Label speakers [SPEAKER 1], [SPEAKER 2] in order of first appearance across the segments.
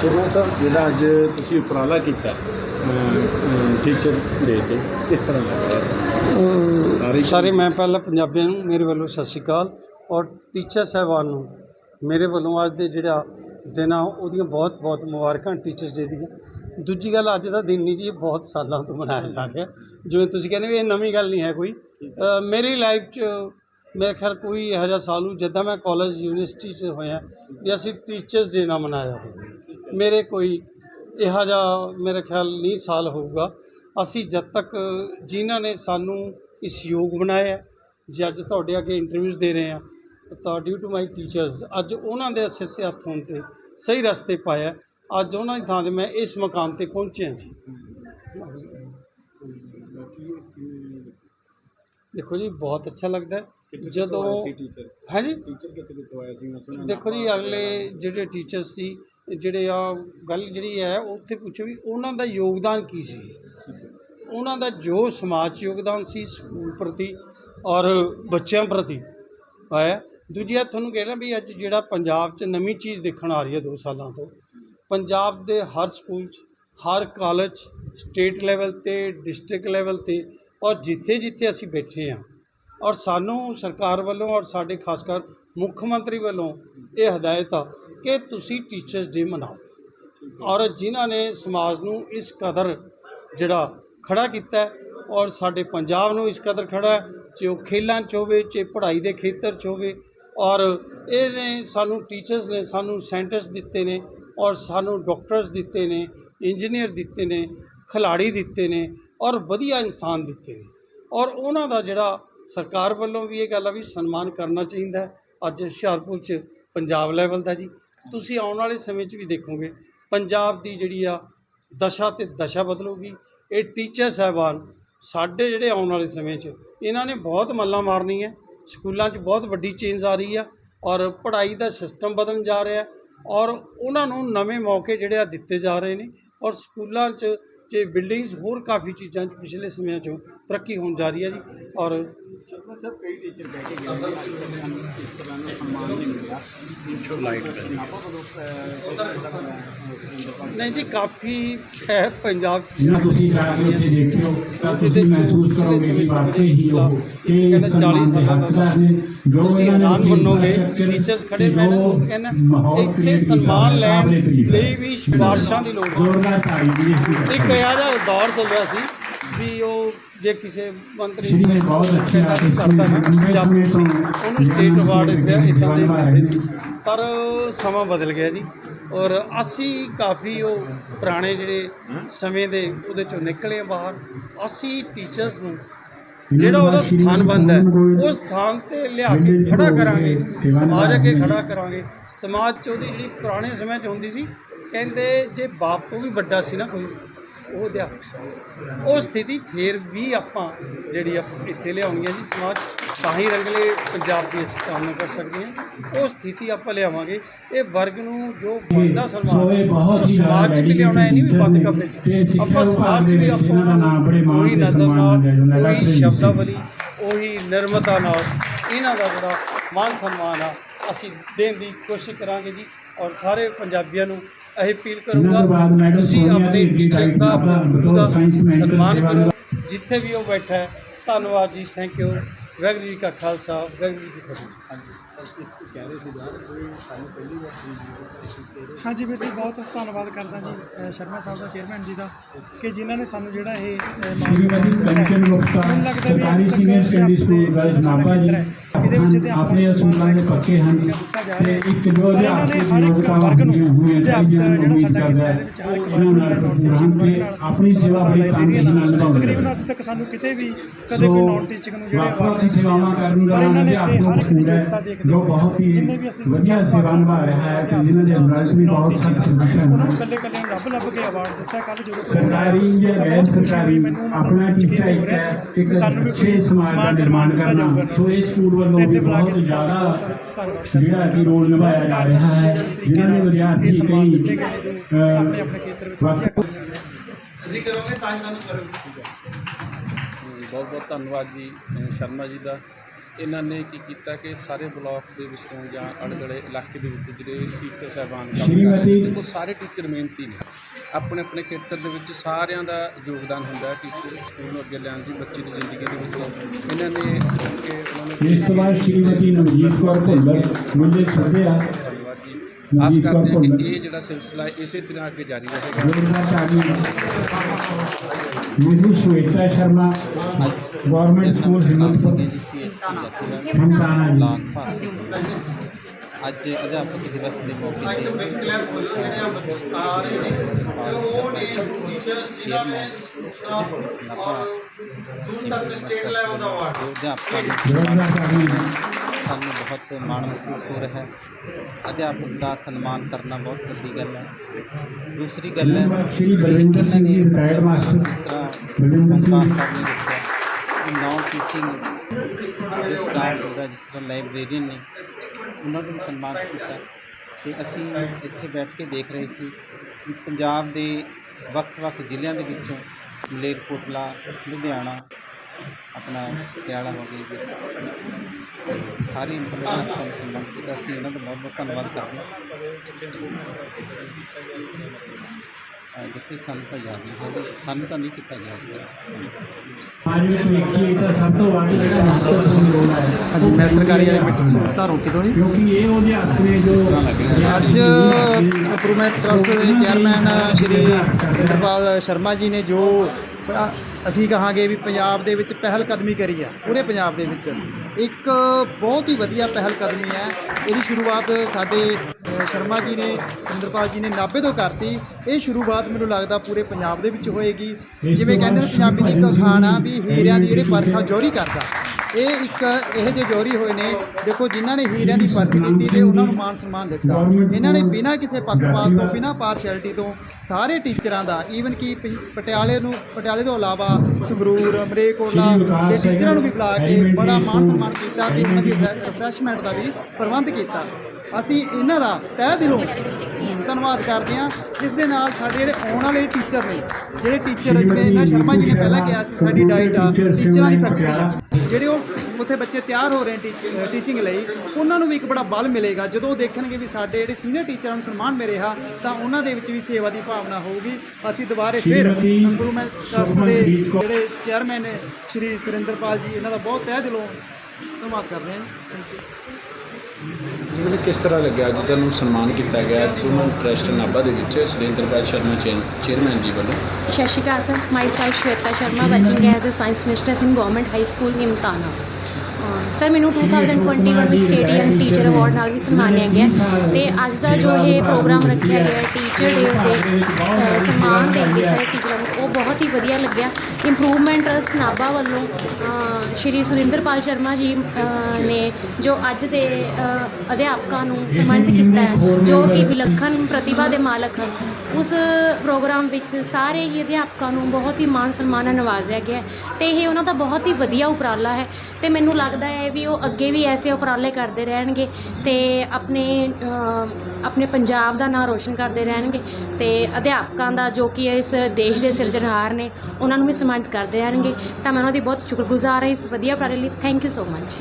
[SPEAKER 1] ਸ਼ਰਮਾ ਸਾਹਿਬ ਜਿਹੜਾ ਅੱਜ ਤੁਸੀਂ ਉਪਰਾਲਾ ਕੀਤਾ ਟੀਚਰ ਡੇ ਤੇ ਕਿਸ ਤਰ੍ਹਾਂ ਸਾਰੇ-
[SPEAKER 2] ਸਾਰੇ ਮੈਂ ਪਹਿਲਾਂ ਪੰਜਾਬੀਆਂ ਨੂੰ ਮੇਰੇ ਵੱਲੋਂ ਸਤਿ ਸ਼੍ਰੀ ਅਕਾਲ ਔਰ ਟੀਚਰ ਸਾਹਿਬਾਨ ਨੂੰ ਮੇਰੇ ਵੱਲੋਂ ਅੱਜ ਦੇ ਜਿਹੜਾ ਦਿਨ ਆ ਉਹਦੀਆਂ ਬਹੁਤ ਬਹੁਤ ਮੁਬਾਰਕਾਂ ਟੀਚਰਸ ਡੇ ਦੀਆਂ। ਦੂਜੀ ਗੱਲ ਅੱਜ ਦਾ ਦਿਨ ਨਹੀਂ ਜੀ ਇਹ ਬਹੁਤ ਸਾਲਾਂ ਤੋਂ ਮਨਾਇਆ ਜਾ ਰਿਹਾ। ਜਿਵੇਂ ਤੁਸੀਂ ਕਹਿੰਦੇ ਵੀ ਇਹ ਨਵੀਂ ਗੱਲ ਨਹੀਂ ਹੈ ਕੋਈ। ਮੇਰੀ ਲਾਈਫ 'ਚ ਮੇਰੇ ਖਿਆਲ ਕੋਈ ਇਹੋ ਜਿਹਾ ਸਾਲ ਨੂੰ ਜਿੱਦਾਂ ਮੈਂ ਕਾਲਜ ਯੂਨੀਵਰਸਿਟੀ 'ਚ ਹੋਇਆ ਵੀ ਅਸੀਂ ਟੀਚਰਸ ਡੇ ਨਾ ਮਨਾਇਆ ਹੋਵੇ। ਮੇਰੇ ਕੋਈ ਇਹੋ ਜਿਹਾ ਮੇਰੇ ਖਿਆਲ ਨਹੀਂ ਸਾਲ ਹੋਊਗਾ। ਅਸੀਂ ਜਦ ਤੱਕ ਜਿਨ੍ਹਾਂ ਨੇ ਸਾਨੂੰ ਇਸ ਯੋਗ ਬਣਾਇਆ ਜੇ ਅੱਜ ਤੁਹਾਡੇ ਅੱਗੇ ਇੰਟਰਵਿਊਜ਼ ਦੇ ਰਹੇ ਆ ਤਾਂ ਡਿਊ ਟੂ ਮਾਈ ਟੀਚਰਸ ਅੱਜ ਉਹਨਾਂ ਦੇ ਸਿਰ ਤੇ ਹੱਥ ਹੋਣ ਤੇ ਸਹੀ ਰਸਤੇ ਪਾਇਆ। ਅੱਜ ਉਹਨਾਂ ਦੀ ਥਾਂ ਤੇ ਮੈਂ ਇਸ ਮਕਾਮ ਤੇ ਪਹੁੰਚਿਆ ਜੀ। ਦੇਖੋ ਜੀ ਬਹੁਤ ਅੱਛਾ ਲੱਗਦਾ ਜਦੋਂ
[SPEAKER 1] ਟੀਚਰ
[SPEAKER 2] ਹੈ ਜੀ?
[SPEAKER 1] ਟੀਚਰ ਕਿਤੇ ਕਿਤੇ ਆਇਆ ਸੀ? ਮੈਂ ਸੁਣਿਆ
[SPEAKER 2] ਦੇਖੋ ਜੀ ਅਗਲੇ ਜਿਹੜੇ ਟੀਚਰਸ ਸੀ ਜਿਹੜੇ ਆ ਗੱਲ ਜਿਹੜੀ ਹੈ ਉੱਥੇ ਪੁੱਛੋ ਵੀ ਉਹਨਾਂ ਦਾ ਯੋਗਦਾਨ ਕੀ ਸੀ? ਉਹਨਾਂ ਦਾ ਜੋ ਸਮਾਜ 'ਚ ਯੋਗਦਾਨ ਸੀ, ਸਕੂਲ ਪ੍ਰਤੀ ਔਰ ਬੱਚਿਆਂ ਪ੍ਰਤੀ ਆਇਆ ਦੂਜੀ ਆ ਤੁਹਾਨੂੰ ਕਹਿ ਰਿਹਾ ਵੀ ਅੱਜ ਜਿਹੜਾ ਪੰਜਾਬ 'ਚ ਨਵੀਂ ਚੀਜ਼ ਦੇਖਣ ਆ ਰਹੀ ਹੈ 2 ਸਾਲਾਂ ਤੋਂ, ਪੰਜਾਬ ਦੇ ਹਰ ਸਕੂਲ 'ਚ, ਹਰ ਕਾਲਜ ਸਟੇਟ ਲੈਵਲ ਤੇ, ਡਿਸਟ੍ਰਿਕਟ ਲੈਵਲ ਤੇ ਔਰ ਜਿੱਥੇ ਜਿੱਥੇ ਅਸੀਂ ਬੈਠੇ ਹਾਂ ਔਰ ਸਾਨੂੰ ਸਰਕਾਰ ਵੱਲੋਂ ਔਰ ਸਾਡੇ ਖਾਸ ਕਰ ਮੁੱਖ ਮੰਤਰੀ ਵੱਲੋਂ ਇਹ ਹਦਾਇਤ ਆ ਕਿ ਤੁਸੀਂ ਟੀਚਰਸ ਡੇ ਮਨਾਓ। ਔਰ ਜਿਨ੍ਹਾਂ ਨੇ ਸਮਾਜ ਨੂੰ ਇਸ ਕਦਰ ਜਿਹੜਾ ਖੜਾ ਕੀਤਾ ਔਰ ਸਾਡੇ ਪੰਜਾਬ ਨੂੰ ਇਸ ਕਦਰ ਖੜਾ ਹੈ, ਚਾਹੇ ਉਹ ਖੇਲਾਂ 'ਚ ਹੋਵੇ ਚਾਹੇ ਪੜ੍ਹਾਈ ਦੇ ਖੇਤਰ 'ਚ ਹੋਵੇ ਔਰ ਇਹ ਨੇ ਸਾਨੂੰ ਟੀਚਰਸ ਨੇ ਸਾਨੂੰ ਸਾਇੰਟਿਸਟ ਦਿੱਤੇ ਨੇ ਔਰ ਸਾਨੂੰ ਡਾਕਟਰਸ ਦਿੱਤੇ ਨੇ ਇੰਜੀਨੀਅਰ ਦਿੱਤੇ ਨੇ ਖਿਲਾੜੀ ਦਿੱਤੇ ਨੇ ਔਰ ਵਧੀਆ ਇਨਸਾਨ ਦਿੱਤੇ ਨੇ। ਔਰ ਉਹਨਾਂ ਦਾ ਜਿਹੜਾ ਸਰਕਾਰ ਵੱਲੋਂ ਵੀ ਇਹ ਗੱਲ ਆ ਵੀ ਸਨਮਾਨ ਕਰਨਾ ਚਾਹੀਦਾ ਅੱਜ ਹੁਸ਼ਿਆਰਪੁਰ 'ਚ ਪੰਜਾਬ ਲੈਵਲ ਦਾ ਜੀ। ਤੁਸੀਂ ਆਉਣ ਵਾਲੇ ਸਮੇਂ 'ਚ ਵੀ ਦੇਖੋਗੇ, ਪੰਜਾਬ ਦੀ ਜਿਹੜੀ ਆ ਦਸ਼ਾ ਤੇ ਦਸ਼ਾ ਬਦਲੂਗੀ। ਇਹ ਟੀਚਰ ਸਾਹਿਬਾਨ ਸਾਡੇ ਜਿਹੜੇ ਆਉਣ ਵਾਲੇ ਸਮੇਂ 'ਚ, ਇਹਨਾਂ ਨੇ ਬਹੁਤ ਮੱਲਾਂ ਮਾਰਨੀ ਹੈ। ਸਕੂਲਾਂ 'ਚ ਬਹੁਤ ਵੱਡੀ ਚੇਂਜ ਆ ਰਹੀ ਆ ਔਰ ਪੜ੍ਹਾਈ ਦਾ ਸਿਸਟਮ ਬਦਲਣ ਜਾ ਰਿਹਾ ਔਰ ਉਹਨਾਂ ਨੂੰ ਨਵੇਂ ਮੌਕੇ ਜਿਹੜੇ ਆ ਦਿੱਤੇ ਜਾ ਰਹੇ ਨੇ ਔਰ ਸਕੂਲਾਂ 'ਚ ਜੇ ਬਿਲਡਿੰਗਸ ਹੋਰ ਕਾਫੀ ਚੀਜ਼ਾਂ 'ਚ ਪਿਛਲੇ ਸਮਿਆਂ 'ਚੋਂ ਤਰੱਕੀ ਹੋਣ ਜਾ ਰਹੀ ਹੈ ਜੀ ਔਰ
[SPEAKER 1] ਕਈ ਟੀਚਰ ਕੇ ਗਏ ਨੇ ਦਾ ਸਨਮਾਨ ਨਹੀਂ ਮਿਲਿਆ।
[SPEAKER 2] ਜੀ ਕਾਫੀ ਹੈ ਪੰਜਾਬ
[SPEAKER 3] ਜਿੰਨਾ ਤੁਸੀਂ ਜਾ ਕੇ ਉੱਥੇ ਦੇਖਿਓ ਤਾਂ ਤੁਸੀਂ ਮਹਿਸੂਸ ਕਰੋਗੇ ਕਿ ਵਾਕਈ ਹੀ ਉਹ ਇਹ ਸਨਮਾਨ ਦੇ ਹੱਕਦਾਰ ਨੇ ਜੋ
[SPEAKER 2] ਤੁਸੀਂ ਹੈਰਾਨ ਮੰਨੋਗੇ ਟੀਚਰਸ ਖੜੇ ਨੂੰ ਕਹਿੰਦਾ ਇੱਥੇ ਸਨਮਾਨ ਲੈਣ। ਲਈ ਵੀ ਸਿਫਾਰਸ਼ਾਂ ਦੀ ਲੋੜ ਹੈ। ਇੱਕ ਇਹੋ ਜਿਹਾ ਦੌਰ ਚੱਲਿਆ ਸੀ ਵੀ ਉਹ ਜੇ ਕਿਸੇ ਮੰਤਰੀ
[SPEAKER 3] ਸ਼੍ਰੀ ਨੇ ਬਹੁਤ ਅੱਛੇ ਨੇ,
[SPEAKER 2] ਉਹਨੂੰ ਸਟੇਟ ਅਵਾਰਡ ਦਿੱਤਾ ਇਦਾਂ ਦੇ ਮਿਲਦੇ ਪਰ ਸਮਾਂ ਬਦਲ ਗਿਆ ਜੀ। ਔਰ ਅਸੀਂ ਕਾਫੀ ਉਹ ਪੁਰਾਣੇ ਜਿਹੜੇ ਸਮੇਂ ਦੇ ਉਹਦੇ ਚੋਂ ਨਿਕਲੇ ਬਾਹਰ। ਅਸੀਂ ਟੀਚਰਸ ਨੂੰ ਜਿਹੜਾ ਉਹਦਾ ਸਥਾਨ ਬਣਦਾ ਹੈ, ਉਹ ਸਥਾਨ ਤੇ ਲਿਆ ਕੇ ਖੜਾ ਕਰਾਂਗੇ ਸਮਾਜ ਅੱਗੇ ਖੜਾ ਕਰਾਂਗੇ। ਸਮਾਜ 'ਚ ਉਹਦੀ ਜਿਹੜੀ ਪੁਰਾਣੇ ਸਮੇਂ 'ਚ ਹੁੰਦੀ ਸੀ ਕਹਿੰਦੇ ਜੇ ਬਾਪ ਤੋਂ ਵੀ ਵੱਡਾ ਸੀ ਨਾ ਕੋਈ ਉਹ ਅਧਿਆਪਕ ਸੀ ਉਹ ਸਥਿਤੀ ਫੇਰ ਵੀ ਆਪਾਂ ਜਿਹੜੀ ਆ ਇੱਥੇ ਲਿਆਉਣੀ ਹੈ ਜੀ ਸਮਾਜ। ਤਾਂ ਹੀ ਰੰਗਲੇ ਪੰਜਾਬ ਦੀ ਅਸੀਂ ਕਾਮਨਾ ਕਰ ਸਕਦੇ ਹਾਂ ਉਹ ਸਥਿਤੀ ਆਪਾਂ ਲਿਆਵਾਂਗੇ ਇਹ ਵਰਗ ਨੂੰ ਜੋ ਬਣਦਾ
[SPEAKER 3] ਸੋ
[SPEAKER 2] ਸਨਮਾਨ
[SPEAKER 3] ਹੀ
[SPEAKER 2] ਸਮਾਜ ਵੀ ਲਿਆਉਣਾ ਇਹ ਨਹੀਂ ਵੀ ਬੰਦ ਕਮਰੇ 'ਚ ਆਪਾਂ ਸਮਾਜ
[SPEAKER 3] ਦੇ
[SPEAKER 2] ਵੀ ਆਪਾਂ
[SPEAKER 3] ਦਾ ਨਾਮ ਬੜੇ ਮਾਣ
[SPEAKER 2] ਨਜ਼ਰ
[SPEAKER 3] ਸਨਮਾਨ
[SPEAKER 2] ਨਾਲ
[SPEAKER 3] ਹੀ ਸੀ।
[SPEAKER 2] ਸ਼ਬਦਾਵਲੀ ਉਹੀ ਨਿਰਮਤਾ ਨਾਲ ਇਹਨਾਂ ਦਾ ਜਿਹੜਾ ਮਾਨ ਸਨਮਾਨ ਆ ਅਸੀਂ ਦੇਣ ਦੀ ਕੋਸ਼ਿਸ਼ ਕਰਾਂਗੇ ਜੀ ਔਰ ਸਾਰੇ ਪੰਜਾਬੀਆਂ ਨੂੰ ਇਹ ਅਪੀਲ ਕਰੂੰਗਾ
[SPEAKER 3] ਮੈਡਮ
[SPEAKER 2] ਤੁਸੀਂ
[SPEAKER 3] ਸੋਨੀਆ
[SPEAKER 2] ਆਪਣੇ
[SPEAKER 3] ਦੀ
[SPEAKER 2] ਟੀਚਰਸ ਦਾ ਗੁਰੂ
[SPEAKER 3] ਬਤੌਰ
[SPEAKER 2] ਦਾ ਸਨਮਾਨ ਕਰੋ। ਜਿੱਥੇ ਵੀ ਉਹ ਬੈਠਾ ਹੈ ਧੰਨਵਾਦ ਜੀ ਥੈਂਕ ਯੂ ਵਾਹਿਗੁਰੂ ਜੀ ਕਾ ਖਾਲਸਾ ਵਾਹਿਗੁਰੂ ਜੀ ਕੀ ਫਤਿਹ।
[SPEAKER 1] ਕਹਿ ਰਹੇ ਸੀ ਯਾਰ ਕੋਈ ਸਾਨੂੰ ਪਹਿਲੀ ਵਾਰ
[SPEAKER 4] ਹਾਂਜੀ ਵੀਰ ਜੀ ਬਹੁਤ ਧੰਨਵਾਦ ਕਰਦਾ ਜੀ ਸ਼ਰਮਾ ਸਾਹਿਬ ਦਾ ਚੇਅਰਮੈਨ ਜੀ ਦਾ ਕਿ ਜਿਨ੍ਹਾਂ ਨੇ ਸਾਨੂੰ ਜਿਹੜਾ ਇਹ
[SPEAKER 3] ਸ਼੍ਰੀਮਤੀ
[SPEAKER 4] ਸਨਮਾਨ ਦਿੱਤਾ ਹੈ।
[SPEAKER 3] ਕੰਚਨ ਗੁਪਤਾ
[SPEAKER 4] ਮੈਨੂੰ ਲੱਗਦਾ ਵੀ
[SPEAKER 3] ਸਰਕਾਰੀ
[SPEAKER 4] ਅੱਜ ਤੱਕ
[SPEAKER 3] ਸੀਨੀਅਰ ਸੈਕੰਡਰੀ ਸਕੂਲ
[SPEAKER 4] ਦੇ
[SPEAKER 3] ਨਾਭਾ ਜੀ ਆਪਣੇ
[SPEAKER 4] ਨੂੰ
[SPEAKER 3] ਅਸੂਲਾਂ ਦੇ ਪੱਕੇ ਹਨ ਤੇ
[SPEAKER 4] ਹੈ।
[SPEAKER 3] ਇੱਕ ਜੋ
[SPEAKER 4] ਨੇ
[SPEAKER 3] ਅਧਿਆਪਕ
[SPEAKER 4] ਹਰ ਇੱਕ
[SPEAKER 3] ਯੋਗਤਾ
[SPEAKER 4] ਵਰਗ ਨੂੰ
[SPEAKER 3] ਹੁੰਦੀਆਂ ਹੋਈਆਂ ਚਾਹੀਦੀਆਂ
[SPEAKER 4] ਜਿਹੜਾ
[SPEAKER 3] ਉਮੀਦ
[SPEAKER 4] ਸਾਡਾ
[SPEAKER 3] ਕਰਦਾ
[SPEAKER 4] ਇੱਕ
[SPEAKER 3] ਇਹਨਾਂ ਨਾਲ ਪੂਰਨ ਤੇ ਆਪਣੀ ਸੇਵਾ ਬੜੀ ਤਨਦੇਹੀ ਨਾਲ ਨਿਭਾਉਂਦੇ
[SPEAKER 4] ਤਕਰੀਬਨ ਅੱਜ ਤੱਕ ਸਾਨੂੰ ਕਿਤੇ ਵੀ ਕਦੇ ਕੋਈ ਨਾਨ ਟੀਚਿੰਗ ਨੂੰ ਜਿਹੜੇ
[SPEAKER 3] ਵੱਖ ਸੇਵਾਵਾਂ ਕਰਨ ਦਾ
[SPEAKER 4] ਨੇ
[SPEAKER 3] ਅਧਿਆਪਕ ਨੂੰ
[SPEAKER 4] ਯੋਗਤਾ ਦੇਖਦੇ
[SPEAKER 3] ਜੋ ਬਹੁਤ ਹੀ ਵਧੀਆ ਸੇਵਾ ਨਿਭਾ ਰਿਹਾ ਹੈ ਤੇ ਜਿਨ੍ਹਾਂ ਦੇ ਰਿਜ਼ਲਟ ਵੀ ਬਹੁਤ ਸਖਤ
[SPEAKER 4] ਨੂੰ
[SPEAKER 3] ਹਨ
[SPEAKER 4] ਕੱਲੇ ਕੱਲੇ ਲੱਭ ਲੱਭ ਕੇ ਅਵਾਰਡ ਦਿੱਤਾ ਕੱਲ ਜਦੋਂ
[SPEAKER 3] ਸਰਕਾਰੀ ਜਾਂ ਗੈਰ ਸਰਕਾਰੀ ਆਪਣਾ ਟੀਚਾ
[SPEAKER 4] ਹੋ
[SPEAKER 3] ਇੱਕ ਹੈ ਇੱਕ ਅੱਛੇ ਸਮਾਜ ਦਾ ਨਿਰਮਾਣ ਕਰਨਾ। ਸੋ ਇਸ ਸਕੂਲ ਵੱਲੋਂ ਵੀ ਬਹੁਤ ਜ਼ਿਆਦਾ ਜਿਹੜਾ ਕਿ ਰੋਲ ਨਿਭਾਇਆ ਜਾ ਰਿਹਾ ਹੈ ਜਿਨ੍ਹਾਂ ਦੇ ਵਿਦਿਆਰਥੀ ਕਈ
[SPEAKER 4] ਨੇ ਆਪਣੇ ਆਪਣੇ ਖੇਤਰ ਵਿੱਚ
[SPEAKER 2] ਅਸੀਂ ਕਰੋਗੇ ਤਾਂ ਹੀ ਤੁਹਾਨੂੰ ਕਰੋਗੇ।
[SPEAKER 1] ਬਹੁਤ ਬਹੁਤ ਧੰਨਵਾਦ ਜੀ ਸ਼ਰਮਾ ਜੀ ਦਾ।
[SPEAKER 5] ਇਹਨਾਂ ਨੇ ਕੀ ਕੀਤਾ ਕਿ ਸਾਰੇ ਬਲਾਕ ਦੇ ਵਿੱਚੋਂ ਜਾਂ ਅੜਗੜੇ ਇਲਾਕੇ ਦੇ ਵਿੱਚ ਜਿਹੜੇ ਟੀਚਰ ਸਾਹਿਬਾਨ ਕੰਮ ਕਰਦੇ ਨੇ, ਉਹ ਸਾਰੇ ਟੀਚਰ ਮਿਹਨਤੀ ਨੇ। ਆਪਣੇ ਆਪਣੇ ਖੇਤਰ ਦੇ ਵਿੱਚ ਸਾਰਿਆਂ ਦਾ ਯੋਗਦਾਨ ਹੁੰਦਾ ਹੈ ਟੀਚਰ ਸਕੂਲ ਨੂੰ ਅੱਗੇ ਲਿਆਉਣ ਦੀ ਬੱਚੇ ਦੀ ਜ਼ਿੰਦਗੀ ਦੇ ਵਿੱਚ ਇਹਨਾਂ ਨੇ
[SPEAKER 3] ਇਸ ਤੋਂ ਬਾਅਦ ਸ਼੍ਰੀਮਤੀ ਨਵਜੀਤ ਕੌਰ ਭੁੱਲਰ ਮੁੰਡੇ ਸੱਦਿਆ
[SPEAKER 5] ਆਸ ਕਰਦੇ ਹਾਂ ਕਿ ਇਹ ਜਿਹੜਾ ਸਿਲਸਿਲਾ ਇਸੇ ਤਰ੍ਹਾਂ ਅੱਗੇ ਜਾਰੀ ਰਹੇਗਾ।
[SPEAKER 3] Mrs Shweta Sharma government school Himmatpur Hamtana ji
[SPEAKER 6] ਅੱਜ ਅਧਿਆਪਕ ਦਿਵਸ ਦੇ ਮੌਕੇ ਤੇ ਚੇਅਰਮੈਨ ਨਾਭਾ ਦੂਰ ਤੱਕ
[SPEAKER 3] ਸਟੇਟ ਲੈਵਲ ਦਾ ਅਵਾਰਡ ਅਧਿਆਪਕਾਂ ਨੂੰ
[SPEAKER 6] ਸਾਨੂੰ ਬਹੁਤ ਮਾਣ ਮਹਿਸੂਸ ਹੋ ਰਿਹਾ ਹੈ। ਅਧਿਆਪਕ ਦਾ ਸਨਮਾਨ ਕਰਨਾ ਬਹੁਤ ਵੱਡੀ ਗੱਲ ਹੈ। ਦੂਸਰੀ ਗੱਲ ਹੈ
[SPEAKER 3] ਸ਼੍ਰੀ ਬਲਵਿੰਦਰ ਸਿੰਘ
[SPEAKER 6] ਜੀ ਰਿਟਾਇਰਡ
[SPEAKER 3] ਮਾਸਟਰ
[SPEAKER 6] ਬਲਵਿੰਦਰ
[SPEAKER 3] ਸਿੰਘ
[SPEAKER 6] ਸਾਹਿਬ ਨੇ ਦੱਸਿਆ ਕਿ ਨਾਨ ਟੀਚਿੰਗ ਸਟਾਫ ਦਾ ਜਿਸ ਤਰ੍ਹਾਂ ਲਾਇਬ੍ਰੇਰੀਅਨ ਨੇ ਉਹਨਾਂ ਨੂੰ ਸਨਮਾਨਿਤ ਕੀਤਾ। ਤੇ ਅਸੀਂ ਇੱਥੇ ਬੈਠ ਕੇ ਦੇਖ ਰਹੇ ਸੀ ਕਿ ਪੰਜਾਬ ਦੇ ਵੱਖ-ਵੱਖ ਜ਼ਿਲ੍ਹਿਆਂ ਦੇ ਵਿੱਚੋਂ ਮਲੇਰਕੋਟਲਾ ਲੁਧਿਆਣਾ, ਆਪਣਾ ਪਟਿਆਲਾ ਹੋ ਗਈ ਤੇ ਸਾਰੇ ਇੰਪਲੀਮੈਂਟ ਨੂੰ ਸਨਮਾਨ ਕੀਤਾ। ਸੀ ਇਹਨਾਂ ਦਾ ਬਹੁਤ ਬਹੁਤ ਧੰਨਵਾਦ ਕਰਦੇ ਹਾਂ। ਦੇਖੋ ਸਾਨੂੰ ਤਾਂ ਯਾਦ ਨਹੀਂ ਹੈ ਸਾਨੂੰ ਤਾਂ ਨਹੀਂ ਕੀਤਾ ਗਿਆ ਇਸ ਤਰ੍ਹਾਂ।
[SPEAKER 3] ਅੱਜ ਵਿੱਚ ਵੇਖੀਏ ਤਾਂ ਸਭ ਤੋਂ ਵੱਧ ਜਿਹੜਾ ਹੈ
[SPEAKER 7] ਹਾਂਜੀ ਮੈਂ ਸਰਕਾਰੀ ਐਲੀਮੈਂਟ ਧਾਰੋਂ ਕਿਤੋਂ ਜੀ
[SPEAKER 3] ਕਿਉਂਕਿ ਇਹ ਉਹਦੇ ਹੱਥ ਨੇ ਜੋ
[SPEAKER 7] ਅੱਜ ਇੰਪਰੂਵਮੈਂਟ ਟਰਸਟ ਦੇ ਚੇਅਰਮੈਨ ਸ਼੍ਰੀ ਇੰਦਰਪਾਲ ਸ਼ਰਮਾ ਜੀ ਨੇ ਜੋ ਅਸੀਂ ਕਹਾਂਗੇ ਵੀ ਪੰਜਾਬ ਦੇ ਵਿੱਚ ਪਹਿਲ ਕਦਮੀ ਕਰੀ ਆ ਪੂਰੇ ਪੰਜਾਬ ਦੇ ਵਿੱਚ। ਇੱਕ ਬਹੁਤ ਹੀ ਵਧੀਆ ਪਹਿਲ ਕਦਮੀ ਹੈ। ਇਹਦੀ ਸ਼ੁਰੂਆਤ ਸਾਡੇ ਸ਼ਰਮਾ ਜੀ ਨੇ ਇੰਦਰਪਾਲ ਜੀ ਨੇ ਨਾਭੇ ਤੋਂ ਕਰਤੀ। ਇਹ ਸ਼ੁਰੂਆਤ ਮੈਨੂੰ ਲੱਗਦਾ ਪੂਰੇ ਪੰਜਾਬ ਦੇ ਵਿੱਚ ਹੋਏਗੀ। ਜਿਵੇਂ ਕਹਿੰਦੇ ਨੇ ਪੰਜਾਬੀ ਦੀ ਇੱਕ ਆ ਵੀ ਹੀਰਿਆਂ ਦੀ ਜਿਹੜੇ ਪਰਖਾ ਜੋਰੀ ਕਰਦਾ। ਇਹ ਇੱਕ ਇਹ ਜਿਹੇ ਜੋਰੀ ਹੋਏ ਨੇ। ਦੇਖੋ ਜਿਨ੍ਹਾਂ ਨੇ ਹੀਰਿਆਂ ਦੀ ਪਰਖ ਕੀਤੀ ਤੇ ਉਹਨਾਂ ਨੂੰ ਮਾਨ ਸਨਮਾਨ ਦਿੱਤਾ। ਇਹਨਾਂ ਨੇ ਬਿਨਾਂ ਕਿਸੇ ਪੱਖਪਾਤ ਤੋਂ ਬਿਨਾਂ ਪਾਰਸ਼ੈਲਿਟੀ ਤੋਂ ਸਾਰੇ ਟੀਚਰਾਂ ਦਾ ਈਵਨ ਕਿ ਪਟਿਆਲੇ ਨੂੰ ਪਟਿਆਲੇ ਤੋਂ ਇਲਾਵਾ ਸੰਗਰੂਰ ਮਰੇਕੋਟਲਾ ਦੇ ਟੀਚਰਾਂ ਨੂੰ ਵੀ ਬੁਲਾ ਕੇ ਬੜਾ ਮਾਨ ਸਨਮਾਨ ਕੀਤਾ ਤੇ ਉਹਨਾਂ ਦੀ ਰਿਫਰੈਸ਼ਮੈਂਟ ਦਾ ਵੀ ਪ੍ਰਬੰਧ ਕੀਤਾ। ਅਸੀਂ ਇਹਨਾਂ ਦਾ ਤਹਿ ਦਿਲੋਂ ਧੰਨਵਾਦ ਕਰਦੇ ਹਾਂ। ਜਿਸ ਦੇ ਨਾਲ ਸਾਡੇ ਜਿਹੜੇ ਆਉਣ ਵਾਲੇ ਟੀਚਰ ਨੇ ਜਿਹੜੇ ਟੀਚਰ ਜਿਵੇਂ ਇਹਨਾਂ ਸ਼ਰਮਾ ਜੀ ਨੇ ਪਹਿਲਾਂ ਕਿਹਾ ਸੀ ਸਾਡੀ ਡਾਈਟ ਆ ਟੀਚਰਾਂ ਦੀ ਫੈਕਟਰੀ ਜਿਹੜੇ ਉਹ ਉੱਥੇ ਬੱਚੇ ਤਿਆਰ ਹੋ ਰਹੇ ਨੇ ਟੀਚ- ਟੀਚਿੰਗ ਲਈ ਉਹਨਾਂ ਨੂੰ ਵੀ ਇੱਕ ਬੜਾ ਬਲ ਮਿਲੇਗਾ। ਜਦੋਂ ਉਹ ਦੇਖਣਗੇ ਵੀ ਸਾਡੇ ਜਿਹੜੇ ਸੀਨੀਅਰ ਟੀਚਰਾਂ ਨੂੰ ਸਨਮਾਨ ਮਿਲ ਰਿਹਾ ਤਾਂ ਉਹਨਾਂ ਦੇ ਵਿੱਚ ਵੀ ਸੇਵਾ ਦੀ ਭਾਵਨਾ ਹੋਊਗੀ। ਅਸੀਂ ਦੁਬਾਰੇ ਫਿਰ ਇੰਪਰੂਵਮੈਂਟ ਟਰਸਟ ਦੇ। ਜਿਹੜੇ ਚੇਅਰਮੈਨ ਨੇ ਸ਼੍ਰੀ ਸੁਰਿੰਦਰਪਾਲ ਜੀ ਇਹਨਾਂ ਦਾ ਬਹੁਤ ਤਹਿ ਦਿਲੋਂ ਧੰਨਵਾਦ ਕਰਦੇ ਹਾਂ। you.
[SPEAKER 5] ਜਿਹਨੂੰ ਕਿਸ ਤਰ੍ਹਾਂ ਲੱਗਿਆ ਅੱਜ ਤੁਹਾਨੂੰ ਸਨਮਾਨ ਕੀਤਾ ਗਿਆ? ਗੁਰਮਨ ਟਰਸਟ ਨਾਭਾ ਦੇ ਵਿੱਚ ਸੁਰਿੰਦਰਪਾਲ ਸ਼ਰਮਾ ਚੇਅਰਮੈਨ ਜੀ ਵੱਲੋਂ।
[SPEAKER 8] ਸਤਿ ਸ਼੍ਰੀ ਅਕਾਲ sir myself Shweta Sharma working as a science mistress in government high school Himtana. Sir ਮੈਨੂੰ 2021 ਵਿੱਚ ਸਟੇਡੀਅਮ ਟੀਚਰ ਅਵਾਰਡ ਨਾਲ ਵੀ ਸਨਮਾਨਿਆ ਗਿਆ। ਤੇ ਅੱਜ ਦਾ ਜੋ ਇਹ ਪ੍ਰੋਗਰਾਮ ਰੱਖਿਆ ਗਿਆ ਟੀਚਰ ਡੇ ਦੇ ਸਨਮਾਨ ਦੇਣਗੇ ਸਾਰੇ ਟੀਚਰਾਂ ਨੂੰ ਬਹੁਤ ਹੀ ਵਧੀਆ ਲੱਗਿਆ। ਇੰਪਰੂਵਮੈਂਟ ਟਰਸਟ ਨਾਭਾ ਵੱਲੋਂ ਸ਼੍ਰੀ ਸੁਰਿੰਦਰਪਾਲ ਸ਼ਰਮਾ ਜੀ ਨੇ ਜੋ ਅੱਜ ਦੇ ਅਧਿਆਪਕਾਂ ਨੂੰ ਸਨਮਾਨਿਤ ਕੀਤਾ ਹੈ ਜੋ ਕਿ ਵਿਲੱਖਣ ਪ੍ਰਤਿਭਾ ਦੇ ਮਾਲਕ ਹਨ। ਉਸ ਪ੍ਰੋਗਰਾਮ ਵਿੱਚ ਸਾਰੇ ਹੀ ਅਧਿਆਪਕਾਂ ਨੂੰ ਬਹੁਤ ਹੀ ਮਾਣ ਸਨਮਾਨ ਨਾਲ ਨਵਾਜ਼ਿਆ ਗਿਆ ਤੇ ਇਹ ਉਹਨਾਂ ਦਾ ਬਹੁਤ ਹੀ ਵਧੀਆ ਉਪਰਾਲਾ ਹੈ ਤੇ ਮੈਨੂੰ ਲੱਗਦਾ ਹੈ ਵੀ ਉਹ ਅੱਗੇ ਵੀ ਐਸੇ ਉਪਰਾਲੇ ਕਰਦੇ ਰਹਿਣਗੇ ਤੇ ਆਪਣੇ ਆਪਣੇ ਪੰਜਾਬ ਦਾ ਨਾਂ ਰੋਸ਼ਨ ਕਰਦੇ ਰਹਿਣਗੇ ਤੇ ਅਧਿਆਪਕਾਂ ਦਾ ਜੋ ਕਿ ਇਸ ਦੇਸ਼ ਦੇ ਸਿਰਜਣਹਾਰ ਨੇ ਉਹਨਾਂ ਨੂੰ ਵੀ ਸਨਮਾਨਿਤ ਕਰਦੇ ਰਹਿਣਗੇ। ਤਾਂ ਮੈਂ ਉਹਨਾਂ ਦੀ ਬਹੁਤ ਸ਼ੁਕਰਗੁਜ਼ਾਰ ਹਾਂ ਇਸ ਵਧੀਆ ਉਪਰਾਲੇ ਲਈ। ਥੈਂਕ ਯੂ ਸੋ ਮਚ